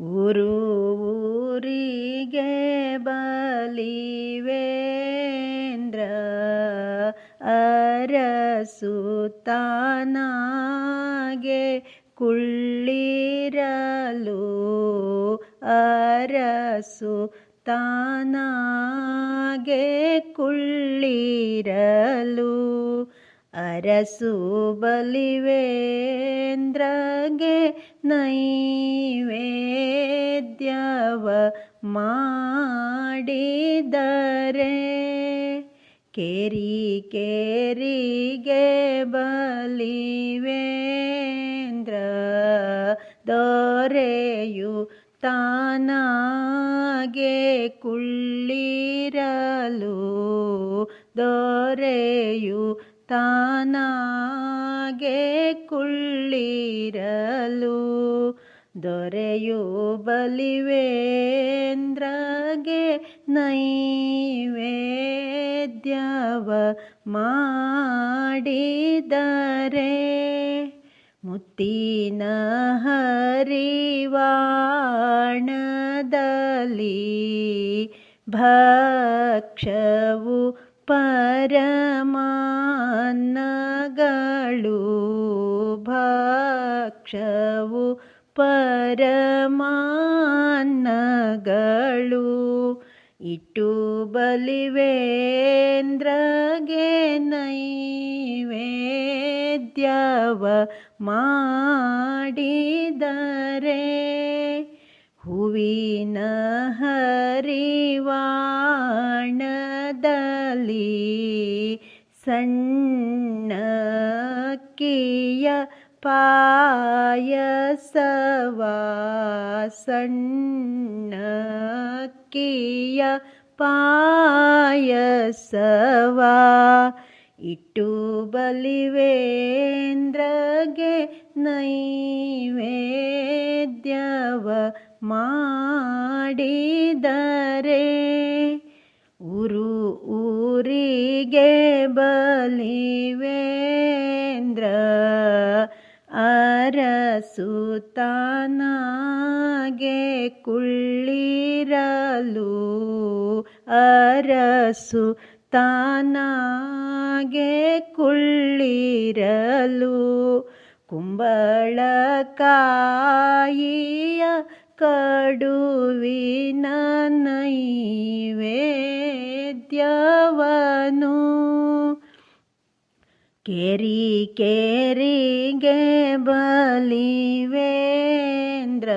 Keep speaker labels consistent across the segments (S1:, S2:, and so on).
S1: ಊರು ಊರಿಗೆ ಬಲಿವೇಂದ್ರ ಅರಸುತ್ತಾನಾಗೆ ಕುಳ್ಳಿರಲು ಅರಸು ತಾನಾಗೆ ಕುಳ್ಳಿರಲು ಅರಸು ಬಲಿವೇಂದ್ರಗೆ ನೈವೇದ್ಯವ ಮಾಡಿದರೆ ಕೇರಿ ಕೇರಿಗೆ ಬಲಿವೇಂದ್ರ ದೊರೆಯು ತಾನಾಗೆ ಕುಳ್ಳಿರಲು ದೊರೆಯು ತಾನಾಗೆ ಕುಳ್ಳಿರಲು ದೊರೆಯು ಬಲಿವೇಂದ್ರಗೆ ನೈವೇದ್ಯವ ಮಾಡಿದರೆ ಮುತ್ತಿನ ಹರಿವಾಣದಲ್ಲಿ ಭಕ್ಷವು ಪರಮಾನ್ನಗಳು ಭಕ್ಷವು ಪರಮಾನ್ನಗಳು ಇಟ್ಟು ಬಲಿವೇಂದ್ರಗೆ ನೈವೇದ್ಯವ ಮಾಡಿದರೆ ಹೂವಿನ ಹರಿವಾಣದಲ್ಲಿ ಸಣ್ಣಕ್ಕಿಯ ಪಾಯಸವ ಸಣ್ಣಕ್ಕಿಯ ಪಾಯಸವ. ಇಟ್ಟು ಬಲಿವೇಂದ್ರಗೆ ನೈವೇದ್ಯವ ಮಾಡಿದರೆ ಊರು ಊರಿಗೆ ಬಲಿವೇಂದ್ರ ಅರಸುತಾನಾಗೆ ಕುಳ್ಳಿರಲು ಅರಸು ತಾನಾಗೆ ಕುಳ್ಳಿರಲು ಕುಂಬಳಕಾಯಿಯ ಕಡುವಿನ ನೈವೇದ್ಯವನು ಕೇರಿ ಕೇರಿಗೆ ಬಲಿವೇಂದ್ರ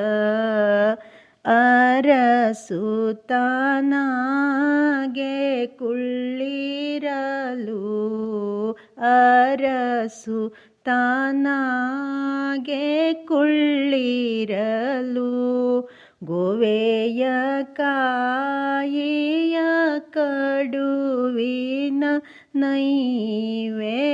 S1: ಅರಸುತಾನಾಗೆ ಕುಳ್ಳಿರಲು ಅರಸು ತಾನಾಗೆ ಕುಳ್ಳಿರಲು. ಗೋವೆಯ ಕಾಯಿಯ ಕಡುವಿನ ನೈವೇದ್ಯವನು